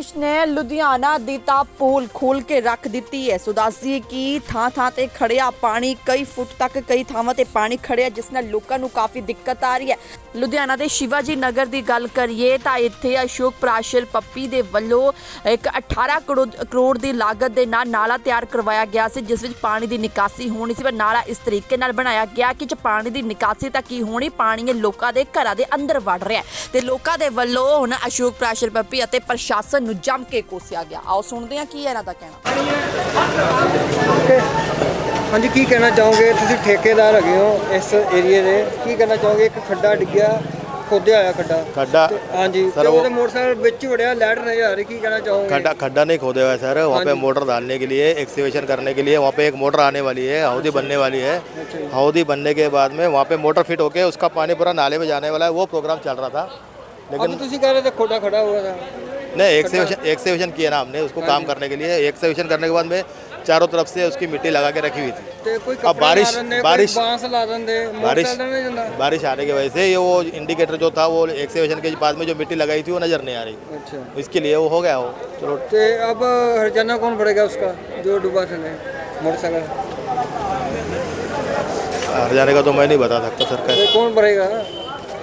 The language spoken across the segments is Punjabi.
ਬਾਰਿਸ਼ ਨੇ ਲੁਧਿਆਣਾ ਦੀ ਤਾਂ ਪੂਲ ਖੋਲ ਕੇ ਰੱਖ ਦਿੱਤੀ ਹੈ। ਸੋ ਦੱਸਦੀ ਕਿ ਥਾਂ ਥਾਂ ਤੇ ਖੜਿਆ ਪਾਣੀ, ਕਈ ਫੁੱਟ ਤੱਕ ਕਈ ਥਾਵਾਂ ਤੇ ਪਾਣੀ ਖੜਿਆ, ਜਿਸ ਨਾਲ ਲੋਕਾਂ ਨੂੰ ਕਾਫੀ ਦਿੱਕਤ ਆ ਰਹੀ ਹੈ। ਲੁਧਿਆਣਾ ਦੇ ਸ਼ਿਵਾਜੀ ਨਗਰ ਦੀ ਗੱਲ ਕਰੀਏ ਤਾਂ ਇੱਥੇ ਅਸ਼ੋਕ ਪ੍ਰਾਸ਼ਰ ਪੱਪੀ ਦੇ ਵੱਲੋਂ ਇੱਕ 18 ਕਰੋੜ ਕਰੋੜ ਦੀ ਲਾਗਤ ਦੇ ਨਾਲ ਨਾਲਾ ਤਿਆਰ ਕਰਵਾਇਆ ਗਿਆ ਸੀ, ਜਿਸ ਵਿੱਚ ਪਾਣੀ ਦੀ ਨਿਕਾਸੀ ਹੋਣੀ ਸੀ। ਪਰ ਨਾਲਾ ਇਸ ਤਰੀਕੇ ਨਾਲ ਬਣਾਇਆ ਗਿਆ ਕਿ ਚ ਪਾਣੀ ਦੀ ਨਿਕਾਸੀ ਤਾਂ ਕੀ ਹੋਣੀ? ਪਾਣੀ ਇਹ ਲੋਕਾਂ ਦੇ ਘਰਾਂ ਦੇ ਅੰਦਰ ਵੜ ਰਿਹਾ ਤੇ ਲੋਕਾਂ ਦੇ ਵੱਲੋਂ ਹੁਣ ਅਸ਼ੋਕ ਪ੍ਰਾਸ਼ਰ ਪੱਪੀ ਅਤੇ ਪ੍ਰਸ਼ਾਸਨ ਨੂੰ ਜੰਮ ਕੇ ਕੋਸਿਆ ਗਿਆ ਆਓ ਸੁਣਦੇ ਹਾਂ ਕੀ ਇਹਨਾਂ ਦਾ ਕਹਿਣਾ ਹਾਂਜੀ ਕੀ ਕਹਿਣਾ ਚਾਹੋਗੇ ਤੁਸੀਂ ਠੇਕੇਦਾਰ ਹੈਗੇ ਹੋ ਇਸ ਏਰੀਏ ਦੇ ਕੀ ਕਹਿਣਾ ਚਾਹੋਗੇ ਇੱਕ ਖੱਡਾ ਡਿੱਗਿਆ ਖੋਦਿਆ ਹੋਇਆ ਖੱਡਾ खड्डा ਤੇ ਹਾਂਜੀ ਸਰ, ਤੇ ਉਹ- ਉਹਦੇ ਮੋਟਰਸਾਈਕਲ ਵਿੱਚ ਵੜਿਆ ਲੈਟ ਨਹੀਂ ਆ ਰਹੀ ਕੀ ਕਹਿਣਾ ਚਾਹੋਗੇ खड्डा खड्डा नहीं खोदे हुआ है सर वहाँ पे हाँ जी। मोटर डालने के लिए एक्सीवेशन करने के लिए वहाँ पे एक मोटर आने वाली है हौदी बनने वाली है अच्छा। हौदी बनने के बाद में वहाँ पे मोटर फिट होके उसका पानी पूरा नाले में जाने वाला है वो प्रोग्राम चल रहा था अभी लेकिन ਤੁਸੀਂ कह रहे थे खोटा खड़ा हुआ था नहीं एक्सीवेशन तो एक्सीवेशन किया ना हमने उसको काम करने के लिए। एक्सीवेशन करने के बाद में चारों तरफ़ से उसकी मिट्टी लगा के रखी हुई थी। तो अब बारिश बारिश बारिश बारिश आने की वजह से ये वो इंडिकेटर जो था वो एक्सीवेशन के बाद में जो मिट्टी लगाई थी वो नज़र नहीं आ रही। अच्छा। इसके लिए वो हो गया वो। चलो। तो अब हरजाना कौन पड़ेगा उसका जो डूबा था मोटरसाइकिल? हर जाने का तो मैं नहीं बता सकता सरकार कौन पड़ेगा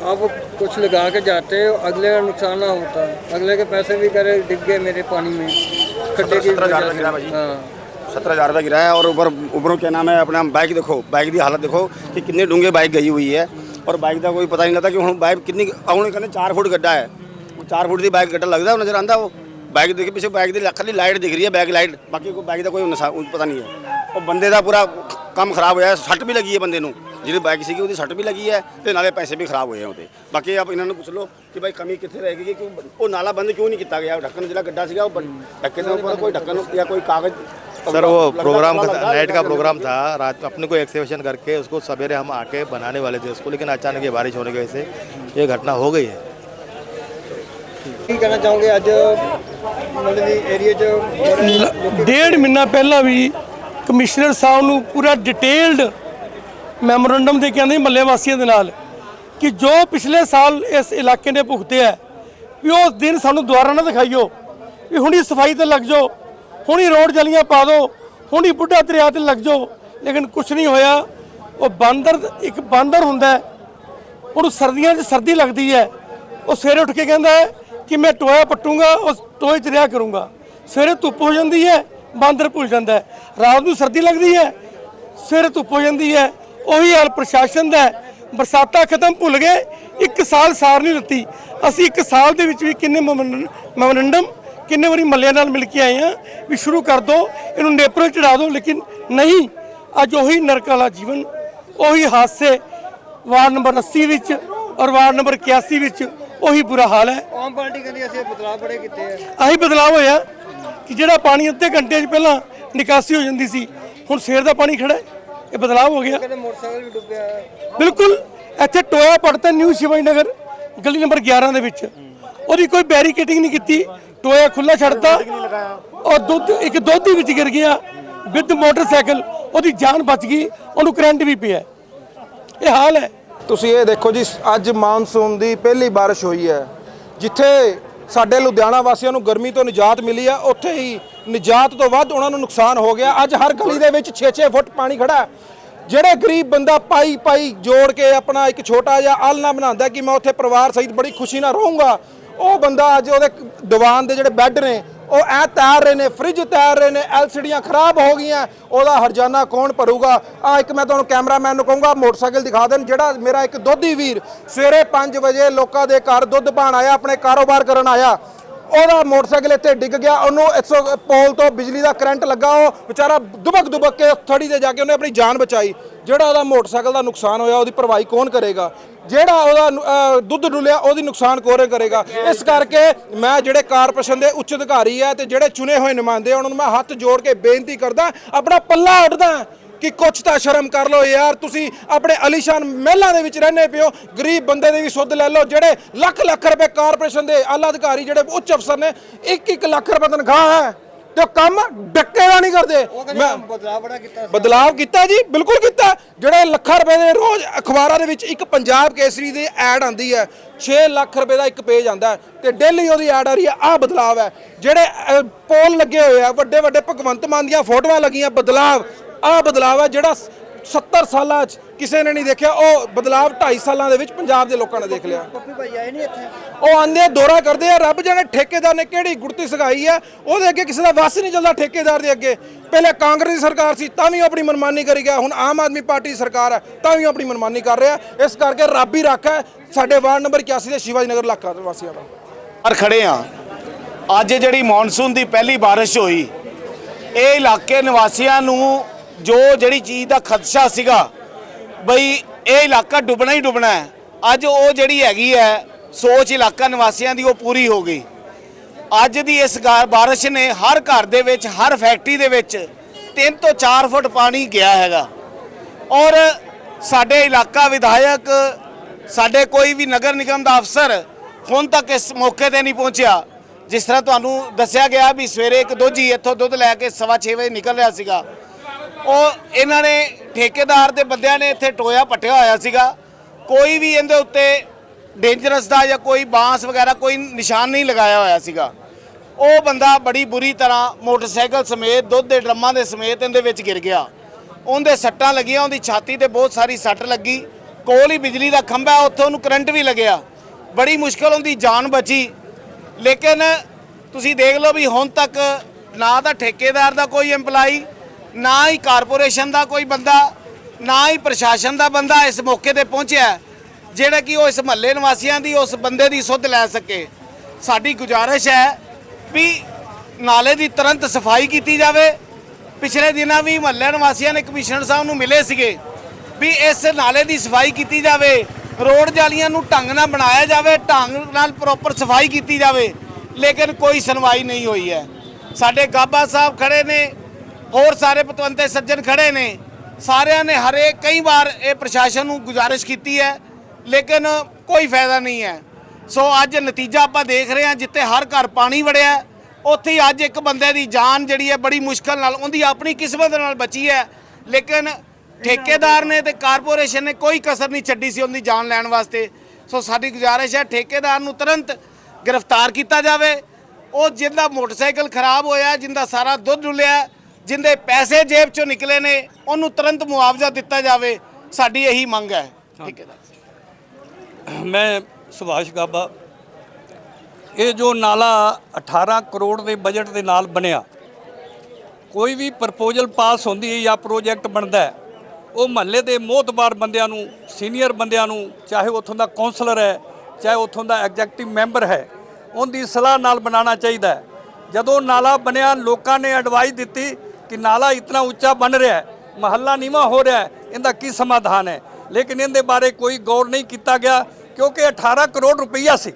आप कुछ लगा के जाते हो अगले का नुकसान ना होता अगले के पैसे भी करे डिग गए मेरे पानी में खड्डे की सत्रह हजार वजह से। गिरा भाजी। हाँ सत्रह हज़ार रुपये गिराया और ऊपर ऊपरों क्या नाम है अपना बाइक देखो बाइक की हालत देखो कि कितने डूंगे बाइक गई हुई है और बाइक का कोई पता नहीं लगता कि हम बाइक कितनी आने कहने चार फुट गड्ढा है वो चार फुट की बाइक गड्ढा लगता है नजर आंदा वो बाइक देखिए पीछे बाइक की खाली लाइट दिख रही है बैक लाइट बाकी कोई बाइक का कोई नशा पता नहीं है और बंदे का पूरा ਕੰਮ ਖਰਾਬ ਹੋਇਆ ਸੱਟ ਵੀ ਲੱਗੀ ਹੈ ਬੰਦੇ ਨੂੰ ਜਿਹੜੀ ਬਾਈਕ ਸੀਗੀ ਉਹਦੀ ਸੱਟ ਵੀ ਲੱਗੀ ਹੈ ਤੇ ਨਾਲੇ ਪੈਸੇ ਵੀ ਖਰਾਬ ਹੋਏ ਆ ਉਹਦੇ ਬਾਕੀ ਆਪ ਇਹਨਾਂ ਨੂੰ ਪੁੱਛ ਲਓ ਕਿ ਭਾਈ ਕਮੀ ਕਿੱਥੇ ਰਹਿ ਗਈ ਕਿ ਕਿਉਂ ਉਹ ਨਾਲਾ ਬੰਦ ਕਿਉਂ ਨਹੀਂ ਕੀਤਾ ਗਿਆ ਢੱਕਣ ਜਿਹੜਾ ਗੱਡਾ ਸੀਗਾ ਉਹ ਬੰ- ਢੱਕੇ ਦੇ ਉੱਪਰ ਕੋਈ ਢੱਕਣ ਜਾਂ ਕੋਈ ਕਾਗਜ਼ सर वो लगता प्रोग्राम थोड़ा का लगता है, नाइट का लगता प्रोग्राम था रात अपने को एक्सीवेशन करके उसको सवेरे हम आके बनाने वाले थे उसको लेकिन अचानक ये बारिश होने की वजह से ये घटना हो गई है ਕੀ ਕਹਿਣਾ ਚਾਹੋਗੇ ਅੱਜ ਮਤਲਬ ਵੀ ਏਰੀਆ 'ਚ ਬੜੇ ਲੋਕੀ ਡੇਢ ਮਹੀਨਾ ਪਹਿਲਾਂ ਵੀ ਕਮਿਸ਼ਨਰ ਸਾਹਿਬ ਨੂੰ ਪੂਰਾ ਡਿਟੇਲਡ ਮੈਮੋਰੰਡਮ ਦੇ ਕੇ ਆਂਦੇ ਮੱਲੇ ਵਾਸੀਆਂ ਦੇ ਨਾਲ ਕਿ ਜੋ ਪਿਛਲੇ ਸਾਲ ਇਸ ਇਲਾਕੇ ਨੇ ਭੁਗਤਿਆ ਹੈ, ਵੀ ਉਸ ਦਿਨ ਸਾਨੂੰ ਦੁਬਾਰਾ ਨਾ ਦਿਖਾਈਓ ਵੀ ਹੁਣੀ ਸਫ਼ਾਈ ਤੇ ਲੱਗ ਜਾਓ ਹੁਣੀ ਰੋਡ ਜਲੀਆਂ ਪਾ ਦਿਓ ਹੁਣੀ ਬੁੱਢਾ ਦਰਿਆ ਤੇ ਲੱਗ ਜਾਓ ਲੇਕਿਨ ਕੁਝ ਨਹੀਂ ਹੋਇਆ। ਉਹ ਬਾਂਦਰ ਇੱਕ ਬਾਂਦਰ ਹੁੰਦਾ ਹੈ ਉਹਨੂੰ ਸਰਦੀਆਂ 'ਚ ਸਰਦੀ ਲੱਗਦੀ ਹੈ। ਉਹ ਸਵੇਰੇ ਉੱਠ ਕੇ ਕਹਿੰਦਾ ਹੈ ਕਿ ਮੈਂ ਟੋਇਆ ਪੱਟੂਗਾ ਉਸ ਟੋਏ 'ਚ ਰਿਹਾ ਕਰੂੰਗਾ। ਸਵੇਰੇ ਧੁੱਪ ਹੋ ਜਾਂਦੀ ਹੈ ਬਾਂਦਰ ਭੁੱਲ ਜਾਂਦਾ ਰਾਤ ਨੂੰ ਸਰਦੀ ਲੱਗਦੀ ਹੈ ਸਵੇਰੇ ਧੁੱਪ ਹੋ ਜਾਂਦੀ ਹੈ। ਉਹੀ ਹਾਲ ਪ੍ਰਸ਼ਾਸਨ ਦਾ ਬਰਸਾਤਾਂ ਖਤਮ ਭੁੱਲ ਗਏ ਇੱਕ ਸਾਲ ਸਾਰ ਨਹੀਂ ਦਿੱਤੀ। ਅਸੀਂ ਇੱਕ ਸਾਲ ਦੇ ਵਿੱਚ ਵੀ ਕਿੰਨੇ ਮੈਮੋਰੰਡਮ ਕਿੰਨੇ ਵਾਰੀ ਮੱਲਿਆਂ ਨਾਲ ਮਿਲ ਕੇ ਆਏ ਆ ਵੀ ਸ਼ੁਰੂ ਕਰ ਦੋ ਇਹਨੂੰ ਨੇਪਰੇ ਚੜਾ ਦਿਓ ਲੇਕਿਨ ਨਹੀਂ ਅੱਜ ਉਹੀ ਨਰਕ ਵਾਲਾ ਜੀਵਨ ਉਹੀ ਹਾਦਸੇ ਵਾਰਡ ਨੰਬਰ 80 ਵਿੱਚ ਔਰ ਵਾਰਡ ਨੰਬਰ 81 ਵਿੱਚ ਉਹੀ ਬੁਰਾ ਹਾਲ ਹੈ। ਆਮ ਪਾਰਟੀ ਕਹਿੰਦੀ ਅਸੀਂ ਬਦਲਾਅ ਬੜੇ ਕੀਤੇ ਆ। ਆਹੀ ਬਦਲਾਅ ਹੋਇਆ ਕਿ ਜਿਹੜਾ ਪਾਣੀ ਅੱਧੇ ਘੰਟੇ 'ਚ ਪਹਿਲਾਂ ਨਿਕਾਸੀ ਹੋ ਜਾਂਦੀ ਸੀ ਹੁਣ ਸਵੇਰ ਦਾ ਪਾਣੀ ਖੜਾ ਹੈ। ਇਹ ਬਦਲਾਅ ਹੋ ਗਿਆ। ਕਹਿੰਦੇ ਮੋਟਰਸਾਈਕਲ ਵੀ ਡੁੱਬਿਆ ਹੈ। ਬਿਲਕੁਲ ਇੱਥੇ ਟੋਇਆ ਪੜਤਾ ਨਿਊ ਸ਼ਿਵਾਈ ਨਗਰ ਗਲੀ ਨੰਬਰ 11 ਦੇ ਵਿੱਚ। ਉਹਦੀ ਕੋਈ ਬੈਰੀਕੇਡਿੰਗ ਨਹੀਂ ਕੀਤੀ। ਟੋਇਆ ਖੁੱਲਾ ਛੱਡਤਾ। ਔਰ ਦੁੱਧ ਇੱਕ ਦੁੱਧ ਹੀ ਵਿੱਚ ਗਿਰ ਗਿਆ ਵਿਦ ਮੋਟਰਸਾਈਕਲ। ਉਹਦੀ ਜਾਨ ਬਚ ਗਈ। ਉਹਨੂੰ ਕਰੰਟ ਵੀ ਪਿਆ। ਇਹ ਹਾਲ ਹੈ। ਤੁਸੀਂ ਇਹ ਦੇਖੋ ਜੀ ਅੱਜ ਮਾਨਸੂਨ ਦੀ ਪਹਿਲੀ ਬਾਰਿਸ਼ ਹੋਈ ਹੈ। ਜਿੱਥੇ ਸਾਡੇ ਲੁਧਿਆਣਾ ਵਾਸੀਆਂ ਨੂੰ ਗਰਮੀ ਤੋਂ ਨਿਜਾਤ ਮਿਲੀ ਹੈ ਉੱਥੇ ਹੀ ਨਿਜਾਤ ਤੋਂ ਵੱਧ ਉਹਨਾਂ ਨੂੰ ਨੁਕਸਾਨ ਹੋ ਗਿਆ। ਅੱਜ ਹਰ ਗਲੀ ਦੇ ਵਿੱਚ 6-6 ਫੁੱਟ ਪਾਣੀ ਖੜਾ ਹੈ। ਜਿਹੜੇ ਗਰੀਬ ਬੰਦਾ ਪਾਈ ਪਾਈ ਜੋੜ ਕੇ ਆਪਣਾ ਇੱਕ ਛੋਟਾ ਜਿਹਾ ਆਲਣਾ ਬਣਾਉਂਦਾ ਕਿ ਮੈਂ ਉੱਥੇ ਪਰਿਵਾਰ ਸਹਿਤ ਬੜੀ ਖੁਸ਼ੀ ਨਾਲ ਰਹੂੰਗਾ, ਉਹ ਬੰਦਾ ਅੱਜ ਉਹਦੇ ਦੀਵਾਨ ਦੇ ਜਿਹੜੇ ਬੈੱਡ ਨੇ ਉਹ ਐ ਤੈਰ ਰਹੇ ਨੇ ਫ੍ਰਿਜ ਤੈਰ ਰਹੇ ਨੇ ਐਲਸੀਡੀਆਂ ਖਰਾਬ ਹੋ ਗਈਆਂ। ਉਹਦਾ ਹਰਜਾਨਾ ਕੌਣ ਭਰੂਗਾ? ਆ ਇੱਕ ਮੈਂ ਤੁਹਾਨੂੰ ਕੈਮਰਾਮੈਨ ਨੂੰ ਕਹੂੰਗਾ, ਮੋਟਰਸਾਈਕਲ ਦਿਖਾ ਦੇਣ, ਜਿਹੜਾ ਮੇਰਾ ਇੱਕ ਦੁੱਧੀ ਵੀਰ ਸਵੇਰੇ 5 ਵਜੇ ਲੋਕਾਂ ਦੇ ਘਰ ਦੁੱਧ ਪਾਣ ਆਇਆ, ਆਪਣੇ ਕਾਰੋਬਾਰ ਕਰਨ ਆਇਆ। ਉਹਦਾ ਮੋਟਰਸਾਈਕਲ ਇੱਥੇ ਡਿੱਗ ਗਿਆ, ਉਹਨੂੰ 100 ਪੋਲ ਤੋਂ ਬਿਜਲੀ ਦਾ ਕਰੰਟ ਲੱਗਾ, ਉਹ ਵਿਚਾਰਾ ਦੁਬਕ ਦੁਬਕ ਕੇ ਥੜੀ ਤੇ ਜਾ ਕੇ ਉਹਨੇ ਆਪਣੀ ਜਾਨ ਬਚਾਈ। ਜਿਹੜਾ ਉਹਦਾ ਮੋਟਰਸਾਈਕਲ ਦਾ ਨੁਕਸਾਨ ਹੋਇਆ, ਉਹਦੀ ਭਰਵਾਈ ਕੌਣ ਕਰੇਗਾ? ਜਿਹੜਾ ਉਹਦਾ ਦੁੱਧ ਡੁੱਲਿਆ, ਉਹਦੀ ਨੁਕਸਾਨ ਕੌਣ ਕਰੇਗਾ। ਇਸ ਕਰਕੇ ਮੈਂ ਜਿਹੜੇ ਕਾਰਪੋਰੇਸ਼ਨ ਦੇ ਉੱਚ ਅਧਿਕਾਰੀ ਆ ਤੇ ਜਿਹੜੇ ਚੁਣੇ ਹੋਏ ਨੁਮਾਇੰਦੇ ਉਹਨਾਂ ਨੂੰ ਮੈਂ ਹੱਥ ਜੋੜ ਕੇ ਬੇਨਤੀ ਕਰਦਾ, ਆਪਣਾ ਪੱਲਾ ਉੱਡਦਾ ਕਿ ਕੁਛ ਤਾਂ ਸ਼ਰਮ ਕਰ ਲਓ ਯਾਰ, ਤੁਸੀਂ ਆਪਣੇ ਅਲੀਸ਼ਾਨ ਮਹਿਲਾਂ ਦੇ ਵਿੱਚ ਰਹਿੰਦੇ ਪਿਓ ਗਰੀਬ ਬੰਦੇ ਦੇ ਵੀ ਸੁੱਧ ਲੈ ਲਓ, ਜਿਹੜੇ ਲੱਖ ਲੱਖ ਰੁਪਏ ਕਾਰਪੋਰੇਸ਼ਨ ਦੇ ਆਲਾ ਅਧਿਕਾਰੀ ਜਿਹੜੇ ਉੱਚ ਅਫਸਰ ਨੇ 1-1 ਲੱਖ ਰੁਪਏ ਤਨਖਾਹ ਹੈ। ਤੇ ਉਹ ਕੰਮ ਡੱਕੇ ਦਾ ਨਹੀਂ ਕਰਦੇ। ਮੈਂ ਬਦਲਾਅ ਬੜਾ ਕੀਤਾ ਬਦਲਾਵ ਕੀਤਾ ਜੀ ਬਿਲਕੁਲ ਕੀਤਾ। ਜਿਹੜੇ ਲੱਖਾਂ ਰੁਪਏ ਦੇ ਰੋਜ਼ ਅਖਬਾਰਾਂ ਦੇ ਵਿੱਚ ਇੱਕ ਪੰਜਾਬ ਕੇਸਰੀ ਦੀ ਐਡ ਆਂਦੀ ਹੈ 6 ਲੱਖ ਰੁਪਏ ਦਾ ਇੱਕ ਪੇਜ ਆਂਦਾ ਤੇ ਡੇਲੀ ਉਹਦੀ ਐਡ ਆ ਰਹੀ ਹੈ ਆਹ ਬਦਲਾਵ ਹੈ। ਜਿਹੜੇ ਪੋਲ ਲੱਗੇ ਹੋਏ ਆ ਵੱਡੇ ਵੱਡੇ ਭਗਵੰਤ ਮਾਨ ਦੀਆਂ ਫੋਟੋਆਂ ਲੱਗੀਆਂ ਬਦਲਾਵ ਆਹ ਬਦਲਾਵ ਹੈ ਜਿਹੜਾ 70 ਸਾਲਾਂ 'ਚ ਕਿਸੇ ਨੇ ਨਹੀਂ ਦੇਖਿਆ ਉਹ ਬਦਲਾਵ 2.5 ਸਾਲਾਂ ਦੇ ਵਿੱਚ ਪੰਜਾਬ ਦੇ ਲੋਕਾਂ ਨੇ ਦੇਖ ਲਿਆ। ਪੱਪੀ ਭਾਈ ਆਏ ਨਹੀਂ ਇੱਥੇ? ਉਹ ਆਂਦੇ ਆ, ਦੌਰਾ ਕਰਦੇ ਆ ਰੱਬ ਜਾਣੇ ਠੇਕੇਦਾਰ ਨੇ ਕਿਹੜੀ ਗੁੜਤੀ ਸਗਾਈ ਹੈ ਉਹਦੇ ਅੱਗੇ ਕਿਸੇ ਦਾ ਵੱਸ ਨਹੀਂ ਚੱਲਦਾ ਠੇਕੇਦਾਰ ਦੇ ਅੱਗੇ। ਪਹਿਲੇ ਕਾਂਗਰਸ ਦੀ ਸਰਕਾਰ ਸੀ ਤਾਂ ਵੀ ਉਹ ਆਪਣੀ ਮਨਮਾਨੀ ਕਰੀ ਗਿਆ ਹੁਣ ਆਮ ਆਦਮੀ ਪਾਰਟੀ ਦੀ ਸਰਕਾਰ ਹੈ ਤਾਂ ਵੀ ਉਹ ਆਪਣੀ ਮਨਮਾਨੀ ਕਰ ਰਿਹਾ। ਇਸ ਕਰਕੇ ਰੱਬ ਹੀ ਰੱਖਾ ਹੈ ਸਾਡੇ ਵਾਰਡ ਨੰਬਰ 81 ਦੇ ਸ਼ਿਵਾਜੀ ਨਗਰ ਇਲਾਕਾ ਦੇ ਵਾਸੀਆਂ ਦਾ। ਪਰ ਖੜੇ ਆ। ਅੱਜ ਜਿਹੜੀ ਮੌਨਸੂਨ ਦੀ ਪਹਿਲੀ ਬਾਰਿਸ਼ ਹੋਈ ਇਹ ਇਲਾਕੇ ਨਿਵਾਸੀਆਂ ਨੂੰ ਜੋ ਜਿਹੜੀ ਚੀਜ਼ ਦਾ ਖਦਸ਼ਾ ਸੀਗਾ, ਬਈ ਇਹ ਇਲਾਕਾ ਡੁੱਬਣਾ ਹੀ ਡੁੱਬਣਾ ਹੈ। ਅੱਜ ਉਹ ਜਿਹੜੀ ਹੈਗੀ ਹੈ, ਸੋਚ ਇਲਾਕਾ ਨਿਵਾਸੀਆਂ ਦੀ ਉਹ ਪੂਰੀ ਹੋ ਗਈ। ਅੱਜ ਦੀ ਇਸ ਗਾ- ਬਾਰਿਸ਼ ਨੇ ਹਰ ਘਰ ਦੇ ਵਿੱਚ, ਹਰ ਫੈਕਟਰੀ ਦੇ ਵਿੱਚ 3 ਤੋਂ 4 ਫੁੱਟ ਪਾਣੀ ਗਿਆ ਹੈਗਾ। ਔਰ ਸਾਡੇ ਇਲਾਕਾ ਵਿਧਾਇਕ, ਸਾਡੇ ਕੋਈ ਵੀ ਨਗਰ ਨਿਗਮ ਦਾ ਅਫਸਰ ਹੁਣ ਤੱਕ ਇਸ ਮੌਕੇ ਤੇ ਨਹੀਂ ਪਹੁੰਚਿਆ। ਜਿਸ ਤਰ੍ਹਾਂ ਤੁਹਾਨੂੰ ਦੱਸਿਆ ਗਿਆ ਵੀ ਸਵੇਰੇ ਇੱਕ ਦੋਜੀ ਇੱਥੋਂ ਦੁੱਧ ਲੈ ਕੇ ਸਵਾ ਛੇ ਵਜੇ ਨਿਕਲ ਰਿਹਾ ਸੀਗਾ। ਉਹ ਇਹਨਾਂ ਨੇ ਠੇਕੇਦਾਰ ਦੇ ਬੰਦਿਆਂ ਨੇ ਇੱਥੇ ਟੋਇਆ ਪੱਟਿਆ ਹੋਇਆ ਸੀਗਾ। ਕੋਈ ਵੀ ਇਹਦੇ ਉੱਤੇ ਡੇਂਜਰਸ ਦਾ ਜਾਂ ਕੋਈ ਬਾਂਸ ਵਗੈਰਾ ਕੋਈ ਨਿਸ਼ਾਨ ਨਹੀਂ ਲਗਾਇਆ ਹੋਇਆ ਸੀਗਾ। ਉਹ ਬੰਦਾ ਬੜੀ ਬੁਰੀ ਤਰ੍ਹਾਂ ਮੋਟਰਸਾਈਕਲ ਸਮੇਤ, ਦੁੱਧ ਦੇ ਡਰਮਾਂ ਦੇ ਸਮੇਤ ਇਹਦੇ ਵਿੱਚ ਗਿਰ ਗਿਆ। ਉਹਦੇ ਸੱਟਾਂ ਲੱਗੀਆਂ, ਉਹਦੀ ਛਾਤੀ ਤੇ ਬਹੁਤ ਸਾਰੀ ਸੱਟ ਲੱਗੀ। ਕੋਲ ਹੀ ਬਿਜਲੀ ਦਾ ਖੰਭਾ, ਉੱਥੇ ਉਹਨੂੰ ਕਰੰਟ ਵੀ ਲੱਗਿਆ। ਬੜੀ ਮੁਸ਼ਕਲ ਉਹਦੀ ਜਾਨ ਬਚੀ। ਲੇਕਿਨ ਤੁਸੀਂ ਦੇਖ ਲਓ ਵੀ ਹੁਣ ਤੱਕ ਨਾ ਤਾਂ ਠੇਕੇਦਾਰ ਦਾ ਕੋਈ EMPLOYE ਨਾ ਹੀ ਕਾਰਪੋਰੇਸ਼ਨ ਦਾ ਕੋਈ ਬੰਦਾ, ਨਾ ਹੀ ਪ੍ਰਸ਼ਾਸਨ ਦਾ ਬੰਦਾ ਇਸ ਮੌਕੇ ਤੇ ਪਹੁੰਚਿਆ ਜਿਹੜਾ ਕਿ ਉਹ ਇਸ ਮਹੱਲੇ ਨਿਵਾਸੀਆਂ ਦੀ, ਉਸ ਬੰਦੇ ਦੀ ਸੁੱਧ ਲੈ ਸਕੇ। ਸਾਡੀ ਗੁਜ਼ਾਰਿਸ਼ ਹੈ ਵੀ ਨਾਲੇ ਦੀ ਤੁਰੰਤ ਸਫ਼ਾਈ ਕੀਤੀ ਜਾਵੇ। ਪਿਛਲੇ ਦਿਨਾਂ ਵੀ ਮਹੱਲੇ ਨਿਵਾਸੀਆਂ ਨੇ ਕਮਿਸ਼ਨਰ ਸਾਹਿਬ ਨੂੰ ਮਿਲੇ ਸੀਗੇ ਵੀ ਇਸ ਨਾਲੇ ਦੀ ਸਫ਼ਾਈ ਕੀਤੀ ਜਾਵੇ, ਰੋਡ ਜਾਲੀਆਂ ਨੂੰ ਢੰਗ ਨਾਲ ਬਣਾਇਆ ਜਾਵੇ, ਢੰਗ ਨਾਲ ਪ੍ਰੋਪਰ ਸਫ਼ਾਈ ਕੀਤੀ ਜਾਵੇ, ਲੇਕਿਨ ਕੋਈ ਸੁਣਵਾਈ ਨਹੀਂ ਹੋਈ ਹੈ। ਸਾਡੇ ਗਾਬਾ ਸਾਹਿਬ ਖੜੇ ਨੇ ਹੋਰ ਸਾਰੇ ਪਤਵੰਤੇ ਸੱਜਣ ਖੜੇ ਨੇ। ਸਾਰਿਆਂ ਨੇ ਹਰੇਕ ਕਈ ਵਾਰ ਇਹ ਪ੍ਰਸ਼ਾਸਨ ਨੂੰ ਗੁਜ਼ਾਰਿਸ਼ ਕੀਤੀ ਹੈ, ਲੇਕਿਨ ਕੋਈ ਫਾਇਦਾ ਨਹੀਂ ਹੈ। ਸੋ ਅੱਜ ਨਤੀਜਾ ਆਪਾਂ ਦੇਖ ਰਹੇ ਹਾਂ, ਜਿੱਥੇ ਹਰ ਘਰ ਪਾਣੀ ਵੜਿਆ ਉੱਥੇ ਹੀ ਅੱਜ ਇੱਕ ਬੰਦੇ ਦੀ ਜਾਨ ਜਿਹੜੀ ਹੈ ਬੜੀ ਮੁਸ਼ਕਲ ਨਾਲ, ਉਹਦੀ ਆਪਣੀ ਕਿਸਮਤ ਨਾਲ ਬਚੀ ਹੈ। ਲੇਕਿਨ ਠੇਕੇਦਾਰ ਨੇ ਤੇ ਕਾਰਪੋਰੇਸ਼ਨ ਨੇ ਕੋਈ ਕਸਰ ਨਹੀਂ ਛੱਡੀ ਸੀ ਉਹਦੀ ਜਾਨ ਲੈਣ ਵਾਸਤੇ। ਸੋ ਸਾਡੀ ਗੁਜ਼ਾਰਿਸ਼ ਹੈ, ਠੇਕੇਦਾਰ ਨੂੰ ਤੁਰੰਤ ਗ੍ਰਿਫਤਾਰ ਕੀਤਾ ਜਾਵੇ। ਉਹ ਜਿਹਦਾ ਮੋਟਰਸਾਈਕਲ ਖਰਾਬ ਹੋਇਆ, ਜਿੰਦਾ ਸਾਰਾ ਦੁੱਧ ਡੁੱਲਿਆ ਜਿੰਦੇ ਪੈਸੇ ਜੇਬ ਚੋਂ ਨਿਕਲੇ ਨੇ, ਉਹਨੂੰ ਤੁਰੰਤ ਮੁਆਵਜ਼ਾ ਦਿੱਤਾ ਜਾਵੇ, ਸਾਡੀ ਇਹੀ ਮੰਗ ਹੈ। ਠੇਕੇਦਾਰ ਮੈਂ ਸੁਭਾਸ਼ ਗਾਬਾ, ਇਹ ਜੋ ਨਾਲਾ 18 ਕਰੋੜ ਦੇ ਬਜਟ ਦੇ ਨਾਲ ਬਣਿਆ, ਕੋਈ ਵੀ ਪ੍ਰਪੋਜ਼ਲ ਪਾਸ ਹੁੰਦੀ ਹੈ ਜਾਂ ਪ੍ਰੋਜੈਕਟ ਬਣਦਾ ਹੈ, ਉਹ ਮਹੱਲੇ ਦੇ ਮੋਤਬਾਰ ਬੰਦਿਆਂ ਨੂੰ, ਸੀਨੀਅਰ ਬੰਦਿਆਂ ਨੂੰ, ਚਾਹੇ ਉੱਥੋਂ ਦਾ ਕਾਉਂਸਲਰ ਹੈ, ਚਾਹੇ ਉੱਥੋਂ ਦਾ ਐਗਜ਼ੈਕਟਿਵ ਮੈਂਬਰ ਹੈ, ਉਹਦੀ ਸਲਾਹ ਨਾਲ ਬਣਾਉਣਾ ਚਾਹੀਦਾ ਹੈ। ਜਦੋਂ ਨਾਲਾ ਬਣਿਆ, ਲੋਕਾਂ ਨੇ ਐਡਵਾਈਸ ਦਿੱਤੀ ਕਿ ਨਾਲਾ ਇਤਨਾ ਉੱਚਾ ਬਣ ਰਿਹਾ ਹੈ, ਮਹੱਲਾ ਨੀਵਾਂ ਹੋ ਰਿਹਾ ਹੈ, ਇਹਦਾ ਕੀ ਸਮਾਧਾਨ ਹੈ? ਲੇਕਿਨ ਇਹਦੇ ਬਾਰੇ ਕੋਈ ਗੌਰ ਨਹੀਂ ਕੀਤਾ ਗਿਆ, ਕਿਉਂਕਿ 18 ਕਰੋੜ ਰੁਪਈਆ ਸੀ।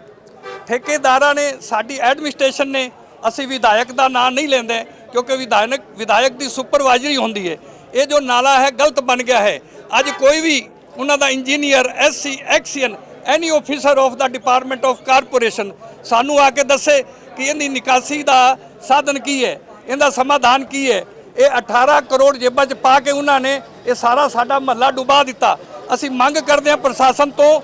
ਠੇਕੇਦਾਰਾਂ ਨੇ, ਸਾਡੀ ਐਡਮਿਨਿਸਟ੍ਰੇਸ਼ਨ ਨੇ, ਅਸੀਂ ਵਿਧਾਇਕ ਦਾ ਨਾਂ ਨਹੀਂ ਲੈਂਦੇ, ਕਿਉਂਕਿ ਵਿਧਾਇਕ ਵਿਧਾਇਕ ਦੀ ਸੁਪਰਵਾਈਜ਼ਰੀ ਹੁੰਦੀ ਹੈ। ਇਹ ਜੋ ਨਾਲਾ ਹੈ, ਗਲਤ ਬਣ ਗਿਆ ਹੈ। ਅੱਜ ਕੋਈ ਵੀ ਉਹਨਾਂ ਦਾ engineer SC XEN any officer of the department of corporation, ਸਾਨੂੰ ਆ ਕੇ ਦੱਸੇ ਕਿ ਇਹਦੀ ਨਿਕਾਸੀ ਦਾ ਸਾਧਨ ਕੀ ਹੈ, ਇਹਦਾ ਸਮਾਧਾਨ ਕੀ ਹੈ। ਇਹ 18 ਕਰੋੜ ਜੇਬਾਂ 'ਚ ਪਾ ਕੇ ਉਹਨਾਂ ਨੇ ਇਹ ਸਾਰਾ ਸਾਡਾ ਮਹੱਲਾ ਡੁਬਾ ਦਿੱਤਾ। ਅਸੀਂ ਮੰਗ ਕਰਦੇ ਹਾਂ ਪ੍ਰਸ਼ਾਸਨ ਤੋਂ,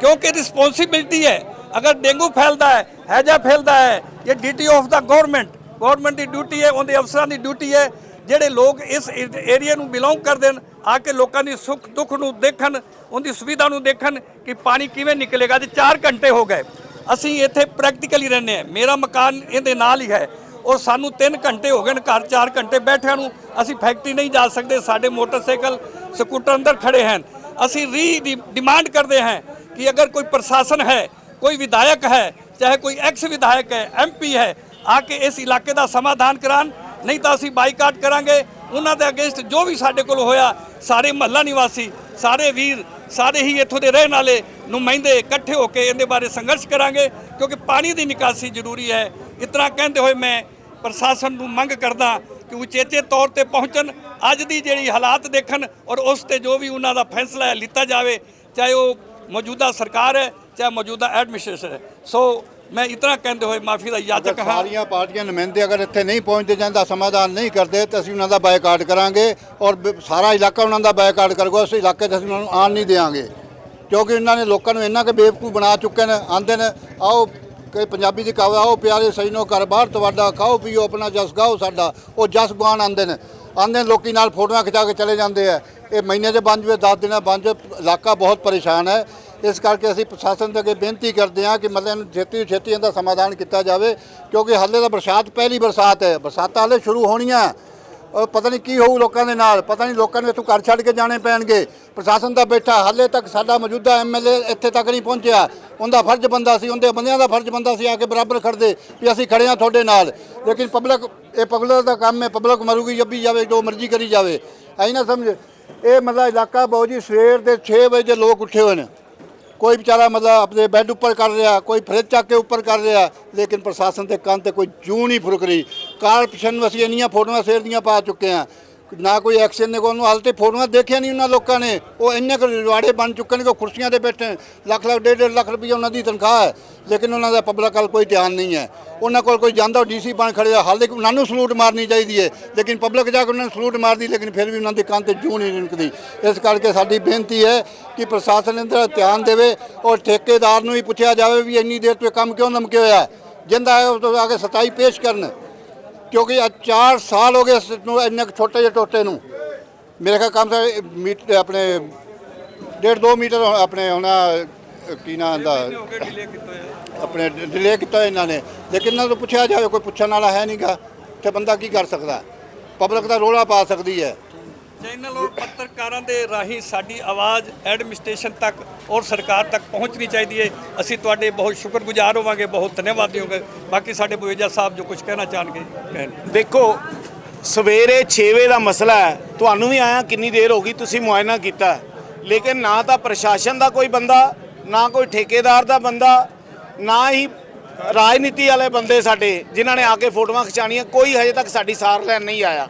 ਕਿਉਂਕਿ ਰਿਸਪੌਂਸਿਬਿਲਟੀ ਹੈ। ਅਗਰ ਡੇਂਗੂ ਫੈਲਦਾ ਹੈ, ਹੈਜਾ ਫੈਲਦਾ ਹੈ ਇਹ ਡਿਊਟੀ ਆਫ ਦਾ ਗਵਰਨਮੈਂਟ ਗਵਰਨਮੈਂਟ ਦੀ ਡਿਊਟੀ ਹੈ, ਉਹਦੇ ਅਫਸਰਾਂ ਦੀ ਡਿਊਟੀ ਹੈ, ਜਿਹੜੇ ਲੋਕ ਇਸ ਏਰੀਆ ਨੂੰ ਬਿਲੋਂਗ ਕਰਦੇ ਨੇ ਆ ਕੇ ਲੋਕਾਂ ਦੀ ਸੁੱਖ ਦੁੱਖ ਨੂੰ ਦੇਖਣ, ਉਹਦੀ ਸੁਵਿਧਾ ਨੂੰ ਦੇਖਣ ਕਿ ਪਾਣੀ ਕਿਵੇਂ ਨਿਕਲੇਗਾ ਤੇ 4 ਘੰਟੇ ਹੋ ਗਏ। ਅਸੀਂ ਇੱਥੇ ਪ੍ਰੈਕਟੀਕਲੀ ਰਹਿੰਦੇ ਹਾਂ। ਮੇਰਾ ਮਕਾਨ ਇਹਦੇ ਨਾਲ ਹੀ ਹੈ। ਔਰ ਸਾਨੂੰ 3 ਘੰਟੇ ਹੋ ਗਏ ਨੇ ਘਰ 4 ਘੰਟੇ ਬੈਠਿਆਂ ਨੂੰ। ਅਸੀਂ ਫੈਕਟਰੀ ਨਹੀਂ ਜਾ ਸਕਦੇ, ਸਾਡੇ ਮੋਟਰਸਾਈਕਲ ਸਕੂਟਰ ਅੰਦਰ ਖੜੇ ਹਨ। ਅਸੀਂ ਰੀ ਡਿਮਾਂਡ ਕਰਦੇ ਹਾਂ ਕਿ ਅਗਰ ਕੋਈ ਪ੍ਰਸ਼ਾਸਨ ਹੈ, ਕੋਈ ਵਿਧਾਇਕ ਹੈ, ਚਾਹੇ ਕੋਈ ਐਕਸ ਵਿਧਾਇਕ ਹੈ ਐਮਪੀ ਹੈ, ਆ ਕੇ ਇਸ ਇਲਾਕੇ ਦਾ ਸਮਾਧਾਨ ਕਰਾਉਣ। ਨਹੀਂ ਤਾਂ ਅਸੀਂ ਬਾਈਕਾਟ ਕਰਾਂਗੇ। ਉਹਨਾਂ ਦੇ ਅਗੇਂਸਟ ਜੋ ਵੀ ਸਾਡੇ ਕੋਲ ਹੋਇਆ, ਸਾਰੇ ਮਹੱਲਾ ਨਿਵਾਸੀ, ਸਾਰੇ ਵੀਰ, ਸਾਰੇ ਹੀ ਇੱਥੋਂ ਦੇ ਰਹਿਣ ਵਾਲੇ ਨੁਮਾਇੰਦੇ ਇਕੱਠੇ ਹੋ ਕੇ ਇਹਦੇ ਬਾਰੇ ਸੰਘਰਸ਼ ਕਰਾਂਗੇ। ਕਿਉਂਕਿ ਪਾਣੀ ਦੀ ਨਿਕਾਸੀ ਜ਼ਰੂਰੀ ਹੈ। ਇਤਨਾ ਕਹਿੰਦੇ ਹੋਏ ਮੈਂ ਪ੍ਰਸ਼ਾਸਨ ਨੂੰ ਮੰਗ ਕਰਦਾ ਕਿ ਉਚੇਚੇ ਤੌਰ ਤੇ ਪਹੁੰਚਣ ਅੱਜ ਦੀ ਜਿਹੜੀ ਹਾਲਾਤ ਦੇਖਣ ਔਰ ਉਸ ਤੇ ਜੋ ਵੀ ਉਹਨਾਂ ਦਾ ਫੈਸਲਾ ਹੈ ਲਿੱਤਾ ਜਾਵੇ ਚਾਹੇ ਉਹ ਮੌਜੂਦਾ ਸਰਕਾਰ ਹੈ ਚਾਹੇ ਮੌਜੂਦਾ ਐਡਮਿਨਿਸਟ੍ਰੇਸ਼ਨ ਹੈ। ਸੋ ਮੈਂ ਇਤਨਾ ਕਹਿੰਦੇ ਹੋਏ ਮਾਫੀ ਦਾ ਯਾਚਕ ਹਾਂ। ਸਾਰੀਆਂ ਪਾਰਟੀਆਂ ਨੁਮਾਇੰਦੇ ਅਗਰ ਇੱਥੇ ਨਹੀਂ ਪਹੁੰਚਦੇ ਜਾਂਦਾ ਸਮਾਧਾਨ ਨਹੀਂ ਕਰਦੇ ਤਾਂ ਅਸੀਂ ਉਹਨਾਂ ਦਾ ਬਾਈਕਾਟ ਕਰਾਂਗੇ ਔਰ ਸਾਰਾ ਇਲਾਕਾ ਉਹਨਾਂ ਦਾ ਬਾਈਕਾਟ ਕਰੇਗਾ ਉਸ ਇਲਾਕੇ 'ਚ ਅਸੀਂ ਉਹਨਾਂ ਨੂੰ ਆਉਣ ਨਹੀਂ ਦੇਵਾਂਗੇ। ਕਿਉਂਕਿ ਉਹਨਾਂ ਨੇ ਲੋਕਾਂ ਨੂੰ ਇੰਨਾ ਕਿ ਬੇਵਕੂਫ ਬਣਾ ਚੁੱਕੇ ਨੇ ਆਂਦੇ ਨੇ ਆਓ ਕਿ ਪੰਜਾਬੀ ਦੀ ਕਹਾਵਤ ਆਓ ਪਿਆਰੇ ਸਜਣੋ ਘਰ, ਬਾਹਰ ਤੁਹਾਡਾ ਖਾਓ, ਪੀਓ, ਆਪਣਾ ਜਸ ਗਾਓ ਸਾਡਾ। ਉਹ ਜਸ ਗਾਣ ਆਂਦੇ ਨੇ। ਆਂਦੇ ਨੇ ਲੋਕੀ ਨਾਲ ਫੋਟੋਆਂ ਖਿਚਾ ਕੇ ਚਲੇ ਜਾਂਦੇ ਆ। ਇਹ ਮਹੀਨੇ ਦੇ ਬੰਦ ਜਵੇ 10 ਦਿਨਾਂ ਬੰਦ ਇਲਾਕਾ ਬਹੁਤ ਪਰੇਸ਼ਾਨ ਹੈ। ਇਸ ਕਰਕੇ ਅਸੀਂ ਪ੍ਰਸ਼ਾਸਨ ਦੇ ਅੱਗੇ ਬੇਨਤੀ ਕਰਦੇ ਹਾਂ ਕਿ ਮਤਲਬ ਇਹਨੂੰ ਛੇਤੀ ਤੋਂ ਛੇਤੀ ਇਹਦਾ ਸਮਾਧਾਨ ਕੀਤਾ ਜਾਵੇ। ਕਿਉਂਕਿ ਹਾਲੇ ਤਾਂ ਬਰਸਾਤ, ਪਹਿਲੀ ਬਰਸਾਤ ਹੈ। ਬਰਸਾਤਾਂ ਹਾਲੇ ਸ਼ੁਰੂ ਹੋਣੀਆਂ। ਔਰ ਪਤਾ ਨਹੀਂ ਕੀ ਹੋਊ ਲੋਕਾਂ ਦੇ ਨਾਲ, ਪਤਾ ਨਹੀਂ ਲੋਕਾਂ ਨੂੰ ਇੱਥੋਂ ਘਰ ਛੱਡ ਕੇ ਜਾਣੇ ਪੈਣਗੇ। ਪ੍ਰਸ਼ਾਸਨ ਦਾ ਬੈਠਾ, ਹਾਲੇ ਤੱਕ ਸਾਡਾ ਮੌਜੂਦਾ ਐਮਐਲਏ ਇੱਥੇ ਤੱਕ ਨਹੀਂ ਪਹੁੰਚਿਆ। ਉਹਦਾ ਫਰਜ਼ ਬੰਦਾ ਸੀ, ਉਹਦੇ ਬੰਦਿਆਂ ਦਾ ਫਰਜ਼ ਬੰਦਾ ਸੀ ਆ ਕੇ ਬਰਾਬਰ ਖੜਦੇ ਵੀ ਅਸੀਂ ਖੜੇ ਹਾਂ ਤੁਹਾਡੇ ਨਾਲ। ਲੇਕਿਨ ਪਬਲਿਕ, ਇਹ ਪਬਲਿਕ ਦਾ ਕੰਮ ਹੈ, ਪਬਲਿਕ ਮਰੂਗੀ, ਜੱਬੀ ਜਾਵੇ, ਜੋ ਮਰਜ਼ੀ ਕਰੀ ਜਾਵੇ। ਐਂ ਨਾ ਸਮਝ, ਇਹ ਮਤਲਬ ਇਲਾਕਾ ਬਹੁਤ ਜੀ, ਸਵੇਰ ਦੇ 6 ਵਜੇ ਦੇ ਲੋਕ ਉੱਠੇ ਹੋਏ ਨੇ। ਕੋਈ ਵਿਚਾਰਾ ਮਤਲਬ ਆਪਣੇ ਬੈੱਡ ਉੱਪਰ ਕਰ ਰਿਹਾ, ਕੋਈ ਫਰਿੱਜ ਚੱਕ ਕੇ ਉੱਪਰ ਕਰ ਰਿਹਾ, ਲੇਕਿਨ ਪ੍ਰਸ਼ਾਸਨ ਦੇ ਕੰਨ ਤੇ ਕੋਈ ਜੂ ਨਹੀਂ ਫੁਰਕ ਰਹੀ। ਕਾਰਪੋਰੇਸ਼ਨ ਨੂੰ ਅਸੀਂ ਇੰਨੀਆਂ ਫੋਟੋਆਂ ਸ਼ੇਰ ਦੀਆਂ ਪਾ ਚੁੱਕੇ ਹਾਂ। ਨਾ ਕੋਈ ਐਕਸ਼ਨ ਨੇ ਕੋਈ ਹਾਲ ਤੇ ਫੋਟੋਆਂ ਦੇਖਿਆ ਨਹੀਂ ਉਹਨਾਂ ਲੋਕਾਂ ਨੇ। ਉਹ ਇੰਨੇ ਕੁ ਰਿਵਾੜੇ ਬਣ ਚੁੱਕੇ ਨੇ ਕਿ ਉਹ ਕੁਰਸੀਆਂ ਤੇ ਬੈਠੇ ਨੇ। ਲੱਖ ਲੱਖ, ਡੇਢ ਡੇਢ ਲੱਖ ਰੁਪਈਆ ਉਹਨਾਂ ਦੀ ਤਨਖਾਹ ਹੈ। ਲੇਕਿਨ ਉਹਨਾਂ ਦਾ ਪਬਲਿਕ ਵੱਲ ਕੋਈ ਧਿਆਨ ਨਹੀਂ ਹੈ। ਉਹਨਾਂ ਕੋਲ ਕੋਈ ਜਾਂਦਾ ਡੀਸੀ ਬਣ ਖੜਿਆ, ਹਾਲੇ ਉਹਨਾਂ ਨੂੰ ਸਲੂਟ ਮਾਰਨੀ ਚਾਹੀਦੀ ਹੈ। ਲੇਕਿਨ ਪਬਲਿਕ ਜਾ ਕੇ ਉਹਨਾਂ ਨੂੰ ਸਲੂਟ ਮਾਰਦੀ, ਲੇਕਿਨ ਫਿਰ ਵੀ ਉਹਨਾਂ ਦੀ ਕੰਨ ਤੇ ਜੂੰ ਨਹੀਂ ਨਿਕਲਦੀ। ਇਸ ਕਰਕੇ ਸਾਡੀ ਬੇਨਤੀ ਹੈ ਕਿ ਪ੍ਰਸ਼ਾਸਨ ਇਹਦਾ ਧਿਆਨ ਦੇਵੇ ਔਰ ਠੇਕੇਦਾਰ ਨੂੰ ਵੀ ਪੁੱਛਿਆ ਜਾਵੇ ਵੀ ਇੰਨੀ ਦੇਰ ਤੋਂ ਇਹ ਕੰਮ ਕਿਉਂ ਨਮਕਿਆ ਹੋਇਆ? ਜਿੰਦਾ ਹੈ, ਉਹ ਤੋਂ ਆ ਕੇ ਸਤਾਈ ਪੇਸ਼ ਕਰਨ। ਕਿਉਂਕਿ ਅੱਜ 4 ਸਾਲ ਹੋ ਗਏ ਇਸ ਨੂੰ ਇੰਨੇ ਛੋਟੇ ਜਿਹੇ ਟੋਟੇ ਨੂੰ। ਮੇਰੇ ਖਿਆਲ ਕੰਮ ਸੇ ਮੀਟ ਆਪਣੇ ਡੇਢ 2 ਮੀਟਰ ਆਪਣੇ ਹੋਣਾ ਕੀ ਨਾਂ ਦਾ ਆਪਣੇ ਡਿਲੇ ਕੀਤਾ ਇਹਨਾਂ ਨੇ। ਲੇਕਿਨ ਇਹਨਾਂ ਤੋਂ ਪੁੱਛਿਆ ਜਾਵੇ ਕੋਈ ਪੁੱਛਣ ਵਾਲਾ ਹੈ ਨਹੀਂਗਾ ਤੇ ਬੰਦਾ ਕੀ ਕਰ ਸਕਦਾ? ਪਬਲਿਕ ਦਾ ਰੋਲਾ ਪਾ ਸਕਦੀ ਹੈ। ਚੈਨਲ ਔਰ ਪੱਤਰਕਾਰਾਂ ਦੇ ਰਾਹੀਂ ਸਾਡੀ ਆਵਾਜ਼ ਐਡਮਿਨਿਸਟ੍ਰੇਸ਼ਨ ਤੱਕ ਔਰ ਸਰਕਾਰ ਤੱਕ ਪਹੁੰਚਣੀ ਚਾਹੀਦੀ ਹੈ। ਅਸੀਂ ਤੁਹਾਡੇ ਬਹੁਤ ਸ਼ੁਕਰਗੁਜ਼ਾਰ ਹੋਵਾਂਗੇ, ਬਹੁਤ ਧੰਨਵਾਦੀ ਹੋਵਾਂਗੇ। ਬਾਕੀ ਸਾਡੇ ਬੁਏਜਾ ਸਾਹਿਬ ਜੋ ਕੁਝ ਕਹਿਣਾ ਚਾਹਣਗੇ, ਕਹਿਣ। ਦੇਖੋ, ਸਵੇਰੇ 6 ਵਜੇ ਦਾ ਮਸਲਾ ਹੈ। ਤੁਹਾਨੂੰ ਵੀ ਆਇਆ ਕਿੰਨੀ ਦੇਰ ਹੋ ਗਈ, ਤੁਸੀਂ ਮੁਆਇਨਾ ਕੀਤਾ। ਲੇਕਿਨ ਨਾ ਤਾਂ ਪ੍ਰਸ਼ਾਸਨ ਦਾ ਕੋਈ ਬੰਦਾ, ਨਾ ਕੋਈ ਠੇਕੇਦਾਰ ਦਾ ਬੰਦਾ, ਨਾ ਹੀ ਰਾਜਨੀਤੀ ਵਾਲੇ ਬੰਦੇ ਸਾਡੇ, ਜਿਨ੍ਹਾਂ ਨੇ ਆ ਕੇ ਫੋਟੋਆਂ ਖਿਚਾਣੀਆਂ ਕੋਈ ਹਜੇ ਤੱਕ ਸਾਡੀ ਸਾਰ ਲੈਣ ਨਹੀਂ ਆਇਆ।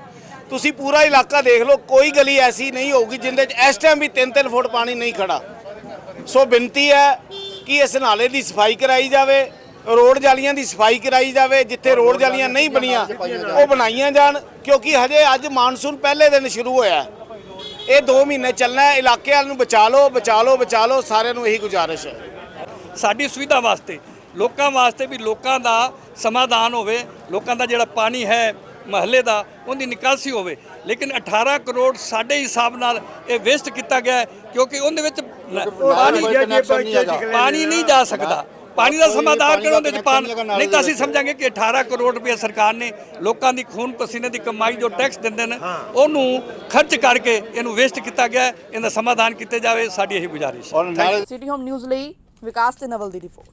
ਤੁਸੀਂ ਪੂਰਾ ਇਲਾਕਾ ਦੇਖ ਲਓ ਕੋਈ ਗਲੀ ਐਸੀ ਨਹੀਂ ਹੋਊਗੀ ਜਿੰਦੇ 'ਚ ਇਸ ਟਾਈਮ ਵੀ 3-3 ਫੁੱਟ ਪਾਣੀ ਨਹੀਂ ਖੜਾ। ਸੋ ਬੇਨਤੀ ਹੈ ਕਿ ਇਸ ਨਾਲੇ ਦੀ ਸਫ਼ਾਈ ਕਰਾਈ ਜਾਵੇ ਰੋਡ ਜਾਲੀਆਂ ਦੀ ਸਫ਼ਾਈ ਕਰਾਈ ਜਾਵੇ ਜਿੱਥੇ ਰੋਡ ਜਾਲੀਆਂ ਨਹੀਂ ਬਣੀਆਂ ਉਹ ਬਣਾਈਆਂ ਜਾਣ ਕਿਉਂਕਿ ਹਜੇ ਅੱਜ ਮਾਨਸੂਨ ਪਹਿਲੇ ਦਿਨ ਸ਼ੁਰੂ ਹੋਇਆ ਹੈ। ਇਹ 2 ਮਹੀਨੇ ਚੱਲਣਾ ਹੈ ਇਲਾਕੇ ਵਾਲ ਨੂੰ ਬਚਾ ਲਓ ਬਚਾ ਲਓ ਬਚਾ ਲਓ ਸਾਰਿਆਂ ਨੂੰ ਇਹੀ ਗੁਜ਼ਾਰਿਸ਼ ਹੈ। ਸਾਡੀ ਸੁਵਿਧਾ ਵਾਸਤੇ ਲੋਕਾਂ ਵਾਸਤੇ ਵੀ ਲੋਕਾਂ ਦਾ ਸਮਾਧਾਨ ਹੋਵੇ ਲੋਕਾਂ ਦਾ ਜਿਹੜਾ ਪਾਣੀ ਹੈ ਮਹੱਲੇ ਦਾ ਉਹਦੀ ਨਿਕਾਸੀ ਹੋਵੇ। ਲੇਕਿਨ 18 ਕਰੋੜ ਸਾਡੇ ਹਿਸਾਬ ਨਾਲ ਇਹ ਵੇਸਟ ਕੀਤਾ ਗਿਆ ਕਿਉਂਕਿ ਉਹਦੇ ਵਿੱਚ ਪਾਣੀ ਨਹੀਂ ਹੈਗਾ। ਪਾਣੀ ਨਹੀਂ ਜਾ ਸਕਦਾ। ਪਾਣੀ ਦਾ ਸਮਾਧਾਨ ਕਰੋ ਚ ਪਾਣ ਨਹੀਂ ਤਾਂ ਅਸੀਂ ਸਮਝਾਂਗੇ ਕਿ 18 ਕਰੋੜ ਰੁਪਏ ਸਰਕਾਰ ਨੇ ਲੋਕਾਂ ਦੀ ਖੂਨ ਪਸੀਨੇ ਦੀ ਕਮਾਈ ਜੋ ਟੈਕਸ ਦਿੰਦੇ ਨੇ ਉਹਨੂੰ ਖਰਚ ਕਰਕੇ ਇਹਨੂੰ ਵੇਸਟ ਕੀਤਾ ਗਿਆ। ਇਹਦਾ ਸਮਾਧਾਨ ਕੀਤੇ ਜਾਵੇ ਸਾਡੀ ਇਹੀ ਗੁਜ਼ਾਰਿਸ਼ ਹੈ। ਔਰ ਨਾਲੇ ਸਿਟੀ ਹੋਮ ਨਿਊਜ਼ ਲਈ ਵਿਕਾਸ ਤੇ ਨਵਲ ਦੀ ਰਿਪੋਰਟ।